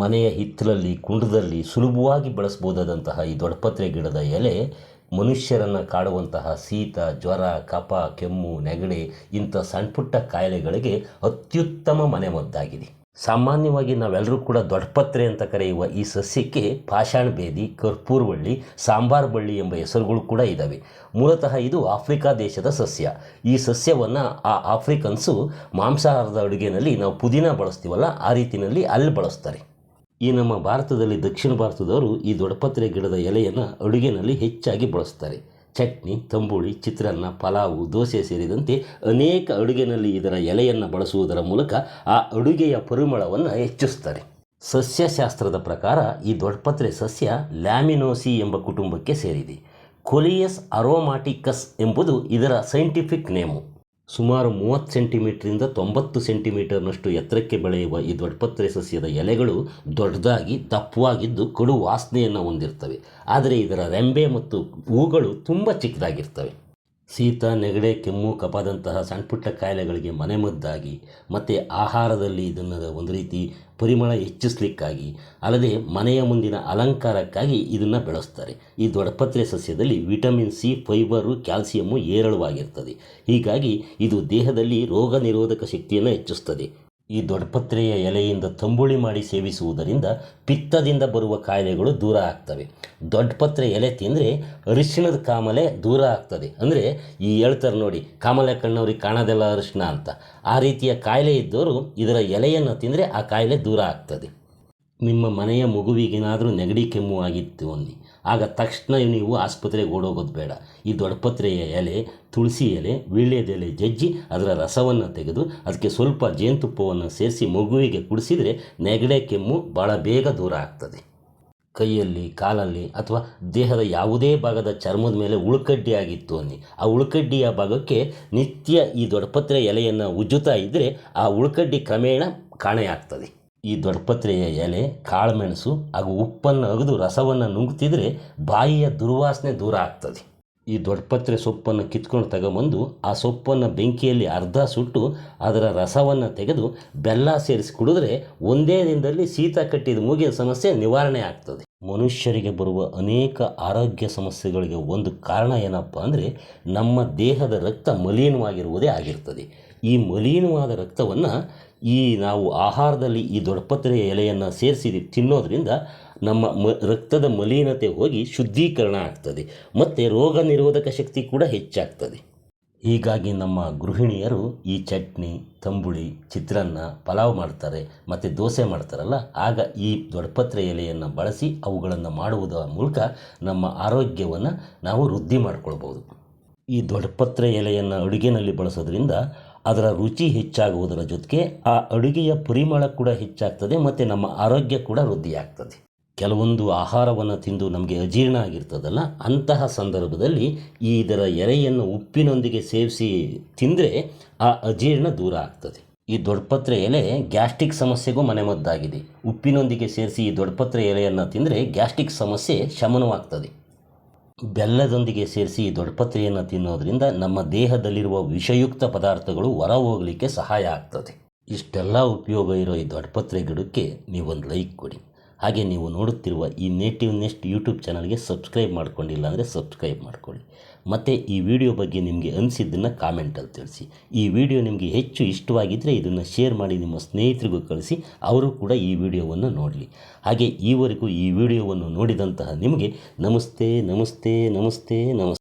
ಮನೆಯ ಹಿತ್ತಲಲ್ಲಿ, ಕುಂಡದಲ್ಲಿ ಸುಲಭವಾಗಿ ಬಳಸ್ಬೋದಾದಂತಹ ಈ ದೊಡ್ಡಪತ್ರೆ ಗಿಡದ ಎಲೆ ಮನುಷ್ಯರನ್ನು ಕಾಡುವಂತಹ ಶೀತ, ಜ್ವರ, ಕಫ, ಕೆಮ್ಮು, ನೆಗಡಿ ಇಂಥ ಸಣ್ಣ ಪುಟ್ಟ ಕಾಯಿಲೆಗಳಿಗೆ ಅತ್ಯುತ್ತಮ ಮನೆಮದ್ದಾಗಿದೆ. ಸಾಮಾನ್ಯವಾಗಿ ನಾವೆಲ್ಲರೂ ಕೂಡ ದೊಡ್ಡಪತ್ರೆ ಅಂತ ಕರೆಯುವ ಈ ಸಸ್ಯಕ್ಕೆ ಪಾಷಾಣ ಬೇದಿ ಕರ್ಪೂರ್ ಬಳ್ಳಿ ಸಾಂಬಾರ್ ಬಳ್ಳಿ ಎಂಬ ಹೆಸರುಗಳು ಕೂಡ ಇದ್ದಾವೆ ಮೂಲತಃ ಇದು ಆಫ್ರಿಕಾ ದೇಶದ ಸಸ್ಯ. ಈ ಸಸ್ಯವನ್ನು ಆ ಆಫ್ರಿಕನ್ಸು ಮಾಂಸಾಹಾರದ ಅಡುಗೆನಲ್ಲಿ ನಾವು ಪುದೀನ ಬಳಸ್ತೀವಲ್ಲ, ಆ ರೀತಿಯಲ್ಲಿ ಅಲ್ಲಿ ಬಳಸ್ತಾರೆ. ಈ ನಮ್ಮ ಭಾರತದಲ್ಲಿ ದಕ್ಷಿಣ ಭಾರತದವರು ಈ ದೊಡ್ಡಪತ್ರೆ ಗಿಡದ ಎಲೆಯನ್ನು ಅಡುಗೆನಲ್ಲಿ ಹೆಚ್ಚಾಗಿ ಬಳಸ್ತಾರೆ. ಚಟ್ನಿ, ತಂಬುಳಿ, ಚಿತ್ರಾನ್ನ, ಪಲಾವು, ದೋಸೆ ಸೇರಿದಂತೆ ಅನೇಕ ಅಡುಗೆನಲ್ಲಿ ಇದರ ಎಲೆಯನ್ನು ಬಳಸುವುದರ ಮೂಲಕ ಆ ಅಡುಗೆಯ ಪರಿಮಳವನ್ನು ಹೆಚ್ಚಿಸ್ತಾರೆ. ಸಸ್ಯಶಾಸ್ತ್ರದ ಪ್ರಕಾರ ಈ ದೊಡ್ಡಪತ್ರೆ ಸಸ್ಯ ಲ್ಯಾಮಿನೋಸಿ ಎಂಬ ಕುಟುಂಬಕ್ಕೆ ಸೇರಿದೆ. ಕೊಲಿಯಸ್ ಅರೋಮಾಟಿಕಸ್ ಎಂಬುದು ಇದರ ಸೈಂಟಿಫಿಕ್ ನೇಮು. ಸುಮಾರು ಮೂವತ್ತು ಸೆಂಟಿಮೀಟ್ರಿಂದ ತೊಂಬತ್ತು ಸೆಂಟಿಮೀಟರ್ನಷ್ಟು ಎತ್ತರಕ್ಕೆ ಬೆಳೆಯುವ ಈ ದೊಡ್ಡಪತ್ರೆ ಸಸ್ಯದ ಎಲೆಗಳು ದೊಡ್ಡದಾಗಿ, ದಪ್ಪವಾಗಿದ್ದು ಕಡು ವಾಸನೆಯನ್ನು ಹೊಂದಿರ್ತವೆ. ಆದರೆ ಇದರ ರೆಂಬೆ ಮತ್ತು ಹೂಗಳು ತುಂಬ ಚಿಕ್ಕದಾಗಿರ್ತವೆ. ಶೀತ ನೆಗಡೆ, ಕೆಮ್ಮು, ಕಫದಂತಹ ಸಣ್ಣಪುಟ್ಟ ಕಾಯಿಲೆಗಳಿಗೆ ಮನೆಮದ್ದಾಗಿ, ಮತ್ತು ಆಹಾರದಲ್ಲಿ ಇದನ್ನು ಒಂದು ರೀತಿ ಪರಿಮಳ ಹೆಚ್ಚಿಸಲಿಕ್ಕಾಗಿ, ಅಲ್ಲದೆ ಮನೆಯ ಮುಂದಿನ ಅಲಂಕಾರಕ್ಕಾಗಿ ಇದನ್ನು ಬೆಳೆಸ್ತಾರೆ. ಈ ದೊಡ್ಡಪತ್ರೆ ಸಸ್ಯದಲ್ಲಿ ವಿಟಮಿನ್ ಸಿ, ಫೈಬರು, ಕ್ಯಾಲ್ಸಿಯಮ್ಮು ಏರಳವಾಗಿರ್ತದೆ ಹೀಗಾಗಿ ಇದು ದೇಹದಲ್ಲಿ ರೋಗ ನಿರೋಧಕ ಶಕ್ತಿಯನ್ನು ಹೆಚ್ಚಿಸ್ತದೆ. ಈ ದೊಡ್ಡಪತ್ರೆಯ ಎಲೆಯಿಂದ ತಂಬುಳಿ ಮಾಡಿ ಸೇವಿಸುವುದರಿಂದ ಪಿತ್ತದಿಂದ ಬರುವ ಕಾಯಿಲೆಗಳು ದೂರ ಆಗ್ತವೆ. ದೊಡ್ಡಪತ್ರೆ ಎಲೆ ತಿಂದರೆ ಅರಿಶಿಣದ ಕಾಮಲೆ ದೂರ ಆಗ್ತದೆ. ಅಂದರೆ ಈ ಹೇಳ್ತಾರೆ ನೋಡಿ, ಕಾಮಲೆ ಕಣ್ಣವ್ರಿಗೆ ಕಾಣೋದೆಲ್ಲ ಅರಿಶಿಣ ಅಂತ. ಆ ರೀತಿಯ ಕಾಯಿಲೆ ಇದ್ದವರು ಇದರ ಎಲೆಯನ್ನು ತಿಂದರೆ ಆ ಕಾಯಿಲೆ ದೂರ ಆಗ್ತದೆ. ನಿಮ್ಮ ಮನೆಯ ಮಗುವಿಗೇನಾದರೂ ನೆಗಡಿ ಕೆಮ್ಮು ಆಗಿತ್ತು ಅನ್ನಿ. ಆಗ ತಕ್ಷಣ ನೀವು ಆಸ್ಪತ್ರೆಗೆ ಓಡೋಗೋದು ಬೇಡ. ಈ ದೊಡ್ಡಪತ್ರೆಯ ಎಲೆ, ತುಳಸಿ ಎಲೆ ವೀಳ್ಯದೆಲೆ ಜಜ್ಜಿ ಅದರ ರಸವನ್ನು ತೆಗೆದು ಅದಕ್ಕೆ ಸ್ವಲ್ಪ ಜೇನುತುಪ್ಪವನ್ನು ಸೇರಿಸಿ ಮಗುವಿಗೆ ಕುಡಿಸಿದರೆ ನೆಗಡೆ ಕೆಮ್ಮು ಭಾಳ ಬೇಗ ದೂರ ಆಗ್ತದೆ. ಕೈಯಲ್ಲಿ, ಕಾಲಲ್ಲಿ ಅಥವಾ ದೇಹದ ಯಾವುದೇ ಭಾಗದ ಚರ್ಮದ ಮೇಲೆ ಉಳ್ಕಡ್ಡಿ ಆಗಿತ್ತು ಅನ್ನಿ. ಆ ಉಳ್ಕಡ್ಡಿಯ ಭಾಗಕ್ಕೆ ನಿತ್ಯ ಈ ದೊಡ್ಡಪತ್ರೆ ಎಲೆಯನ್ನು ಉಜ್ಜುತ್ತಾ ಇದ್ದರೆ ಆ ಉಳ್ಕಡ್ಡಿ ಕ್ರಮೇಣ ಕಾಣೆಯಾಗ್ತದೆ. ಈ ದೊಡ್ಡಪತ್ರೆಯ ಎಲೆ, ಕಾಳುಮೆಣಸು ಹಾಗೂ ಉಪ್ಪನ್ನು ಅಗೆದು ರಸವನ್ನು ನುಂಗ್ತಿದ್ರೆ ಬಾಯಿಯ ದುರ್ವಾಸನೆ ದೂರ ಆಗ್ತದೆ. ಈ ದೊಡ್ಡಪತ್ರೆ ಸೊಪ್ಪನ್ನು ಕಿತ್ಕೊಂಡು ತಗೊಂಬಂದು ಆ ಸೊಪ್ಪನ್ನು ಬೆಂಕಿಯಲ್ಲಿ ಅರ್ಧ ಸುಟ್ಟು ಅದರ ರಸವನ್ನು ತೆಗೆದು ಬೆಲ್ಲ ಸೇರಿಸಿ ಕುಡಿದ್ರೆ ಒಂದೇ ದಿನದಲ್ಲಿ ಶೀತ ಕಟ್ಟಿದ ಮೂಗಿನ ಸಮಸ್ಯೆ ನಿವಾರಣೆ ಆಗ್ತದೆ. ಮನುಷ್ಯರಿಗೆ ಬರುವ ಅನೇಕ ಆರೋಗ್ಯ ಸಮಸ್ಯೆಗಳಿಗೆ ಒಂದು ಕಾರಣ ಏನಪ್ಪ ಅಂದರೆ ನಮ್ಮ ದೇಹದ ರಕ್ತ ಮಲೀನವಾಗಿರುವುದೇ ಆಗಿರ್ತದೆ. ಈ ಮಲೀನವಾದ ರಕ್ತವನ್ನು ಈ ನಾವು ಆಹಾರದಲ್ಲಿ ಈ ದೊಡ್ಡಪತ್ರೆಯ ಎಲೆಯನ್ನು ಸೇರಿಸಿ ತಿನ್ನೋದರಿಂದ ನಮ್ಮ ಮ, ರಕ್ತದ ಮಲೀನತೆ ಹೋಗಿ ಶುದ್ಧೀಕರಣ ಆಗ್ತದೆ. ಮತ್ತು ರೋಗ ನಿರೋಧಕ ಶಕ್ತಿ ಕೂಡ ಹೆಚ್ಚಾಗ್ತದೆ. ಹೀಗಾಗಿ ನಮ್ಮ ಗೃಹಿಣಿಯರು ಈ ಚಟ್ನಿ, ತಂಬುಳಿ, ಚಿತ್ರಾನ್ನ ಪಲಾವ್ ಮಾಡ್ತಾರೆ, ಮತ್ತು ದೋಸೆ ಮಾಡ್ತಾರಲ್ಲ? ಆಗ ಈ ದೊಡ್ಡಪತ್ರೆ ಎಲೆಯನ್ನು ಬಳಸಿ ಅವುಗಳನ್ನು ಮಾಡುವುದರ ಮೂಲಕ ನಮ್ಮ ಆರೋಗ್ಯವನ್ನು ನಾವು ವೃದ್ಧಿ ಮಾಡಿಕೊಳ್ಬೋದು. ಈ ದೊಡ್ಡಪತ್ರೆ ಎಲೆಯನ್ನು ಅಡುಗೆನಲ್ಲಿ ಬಳಸೋದ್ರಿಂದ ಅದರ ರುಚಿ ಹೆಚ್ಚಾಗುವುದರ ಜೊತೆಗೆ ಆ ಅಡುಗೆಯ ಪರಿಮಳ ಕೂಡ ಹೆಚ್ಚಾಗ್ತದೆ, ಮತ್ತು ನಮ್ಮ ಆರೋಗ್ಯ ಕೂಡ ವೃದ್ಧಿಯಾಗ್ತದೆ. ಕೆಲವೊಂದು ಆಹಾರವನ್ನು ತಿಂದು ನಮಗೆ ಅಜೀರ್ಣ ಆಗಿರ್ತದಲ್ಲ, ಅಂತಹ ಸಂದರ್ಭದಲ್ಲಿ ಈ ಇದರ ಎಲೆಯನ್ನು ಉಪ್ಪಿನೊಂದಿಗೆ ಸೇವಿಸಿ ತಿಂದರೆ ಆ ಅಜೀರ್ಣ ದೂರ ಆಗ್ತದೆ. ಈ ದೊಡ್ಡಪತ್ರೆ ಎಲೆ ಗ್ಯಾಸ್ಟ್ರಿಕ್ ಸಮಸ್ಯೆಗೂ ಮನೆಮದ್ದಾಗಿದೆ. ಉಪ್ಪಿನೊಂದಿಗೆ ಸೇರಿಸಿ ಈ ದೊಡ್ಡಪತ್ರೆ ಎಲೆಯನ್ನು ತಿಂದರೆ ಗ್ಯಾಸ್ಟ್ರಿಕ್ ಸಮಸ್ಯೆ ಶಮನವಾಗ್ತದೆ. ಬೆಲ್ಲದೊಂದಿಗೆ ಸೇರಿಸಿ ಈ ದೊಡ್ಡಪತ್ರೆಯನ್ನು ತಿನ್ನೋದರಿಂದ ನಮ್ಮ ದೇಹದಲ್ಲಿರುವ ವಿಷಯುಕ್ತ ಪದಾರ್ಥಗಳು ಹೊರ ಹೋಗಲಿಕ್ಕೆ ಸಹಾಯ ಆಗ್ತದೆ. ಇಷ್ಟೆಲ್ಲ ಉಪಯೋಗ ಇರೋ ಈ ದೊಡ್ಡಪತ್ರೆ ಗಿಡಕ್ಕೆ ನೀವೊಂದು ಲೈಕ್ ಕೊಡಿ. ಹಾಗೆ ನೀವು ನೋಡುತ್ತಿರುವ ಈ ನೇಟಿವ್ ನೆಸ್ಟ್ ಯೂಟ್ಯೂಬ್ ಚಾನಲ್ಗೆ ಸಬ್ಸ್ಕ್ರೈಬ್ ಮಾಡ್ಕೊಂಡಿಲ್ಲ ಅಂದರೆ ಸಬ್ಸ್ಕ್ರೈಬ್ ಮಾಡ್ಕೊಳ್ಳಿ. ಮತ್ತು ಈ ವಿಡಿಯೋ ಬಗ್ಗೆ ನಿಮಗೆ ಅನಿಸಿದ್ದನ್ನು ಕಾಮೆಂಟಲ್ಲಿ ತಿಳಿಸಿ. ಈ ವಿಡಿಯೋ ನಿಮಗೆ ಹೆಚ್ಚು ಇಷ್ಟವಾಗಿದ್ದರೆ ಇದನ್ನು ಶೇರ್ ಮಾಡಿ, ನಿಮ್ಮ ಸ್ನೇಹಿತರಿಗೂ ಕಳಿಸಿ, ಅವರು ಕೂಡ ಈ ವಿಡಿಯೋವನ್ನು ನೋಡಲಿ. ಹಾಗೆ ಈವರೆಗೂ ಈ ವಿಡಿಯೋವನ್ನು ನೋಡಿದಂತಹ ನಿಮಗೆ ನಮಸ್ತೆ ನಮಸ್ತೆ ನಮಸ್ತೆ ನಮಸ್ತೆ.